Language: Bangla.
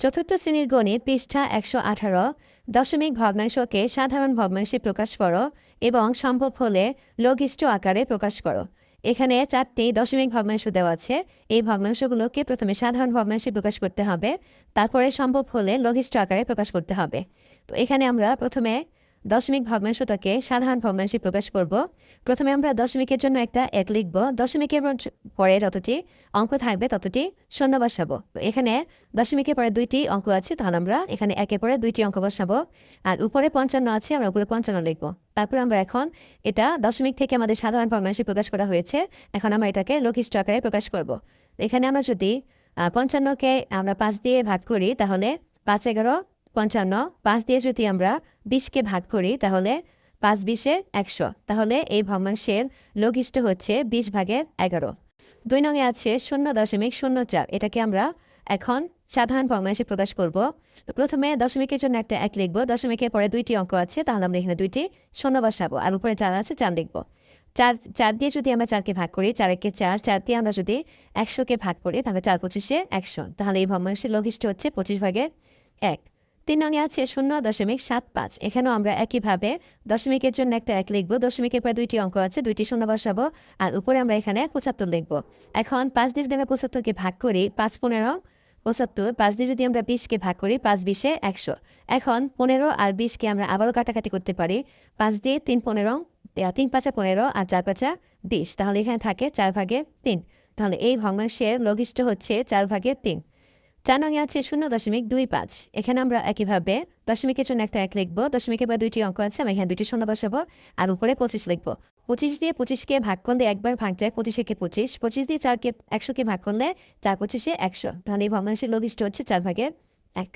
চতুর্থ শ্রেণির গণিত পৃষ্ঠা একশো আঠারো, দশমিক ভগ্নাংশকে সাধারণ ভগ্নাংশে প্রকাশ করো এবং সম্ভব হলে লঘিষ্ঠ আকারে প্রকাশ করো। এখানে চারটি দশমিক ভগ্নাংশ দেওয়া আছে। এই ভগ্নাংশগুলোকে প্রথমে সাধারণ ভগ্নাংশে প্রকাশ করতে হবে, তারপরে সম্ভব হলে লঘিষ্ঠ আকারে প্রকাশ করতে হবে। তো এখানে আমরা প্রথমে দশমিক ভগ্নাংশটাকে সাধারণ ভগ্নাংশে প্রকাশ করব। প্রথমে আমরা দশমিকের জন্য একটা এক লিখব। দশমিকের পর- যতটি অঙ্ক থাকবে ততটি শূন্য বসাবো। এখানে দশমিকের পরে দুইটি অঙ্ক আছে, তাহলে আমরা এখানে একের পরে দুইটি অঙ্ক বসাবো। আর উপরে পঞ্চান্ন আছে, আমরা উপরে পঞ্চান্ন লিখব। তারপর আমরা এখন এটা দশমিক থেকে আমাদের সাধারণ ভগ্নাংশে প্রকাশ করা হয়েছে। এখন আমরা এটাকে লঘিষ্ঠ আকারে প্রকাশ করব। এখানে আমরা যদি পঞ্চান্নকে আমরা পাঁচ দিয়ে ভাগ করি, তাহলে পাঁচ এগারো পঞ্চান্ন, পাঁচ দিয়ে যদি আমরা বিশকে ভাগ করি, তাহলে পাঁচ বিশে একশো। তাহলে এই ভগ্নাংশের লঘিষ্ঠ হচ্ছে বিশ ভাগের এগারো। দুই নঙে আছে শূন্য দশমিক শূন্য চার। এটাকে আমরা এখন সাধারণ ভগ্নাংশে প্রকাশ করব। প্রথমে দশমিকের জন্য একটা এক লিখব। দশমিকের পরে দুইটি অঙ্ক আছে, তাহলে আমরা এখানে দুইটি শূন্য বসাবো। আর উপরে চার আছে, চার লিখব। চার চার দিয়ে যদি আমরা চারকে ভাগ করি চারকে চার চার দিয়ে আমরা যদি একশোকে ভাগ করি, তাহলে চার পঁচিশে একশো। তাহলে এই ভগ্নাংশের লঘিষ্ঠ হচ্ছে পঁচিশ ভাগের এক। তিন নঙে আছে শূন্য দশমিক সাত পাঁচ। এখানেও আমরা একইভাবে দশমিকের জন্য একটা এক লিখব। দশমিকের পরে দুইটি অঙ্ক আছে, দুইটি শূন্য বসাবো, আর উপরে আমরা এখানে পঁচাত্তর লিখব। এখন পাঁচ যদি আমরা পঁচাত্তরকে ভাগ করি, পাঁচ পনেরো, পঁচাত্তর। পাঁচ দিয়ে যদি আমরা বিশকে ভাগ করি, পাঁচ বিশে একশো। এখন পনেরো আর বিশকে আমরা আবারও কাটাকাটি করতে পারি। পাঁচ দিয়ে তিন পনেরো তিন পাঁচা পনেরো আর চার পাঁচা বিশ। তাহলে এখানে থাকে চার ভাগে তিন। তাহলে এই ভগ্নাংশের লঘিষ্ঠ হচ্ছে চার ভাগে তিন। চার নঙে আছে শূন্য দশমিক দুই পাঁচ। এখানে আমরা একইভাবে দশমিকের জন্য একটা এক লিখব, দশমিকে বা দুইটি অঙ্ক আছে আমি এখানে দুইটি শূন্য বসাবো, আর উপরে পঁচিশ লিখব। পঁচিশ দিয়ে পঁচিশকে ভাগ করলে একবার ভাগ যায় পঁচিশেকে পঁচিশ পঁচিশ দিয়ে চারকে একশোকে ভাগ করলে চার পঁচিশে একশো। তাহলে এই ভগ্নাংশের লঘিষ্ঠ হচ্ছে চার ভাগে এক।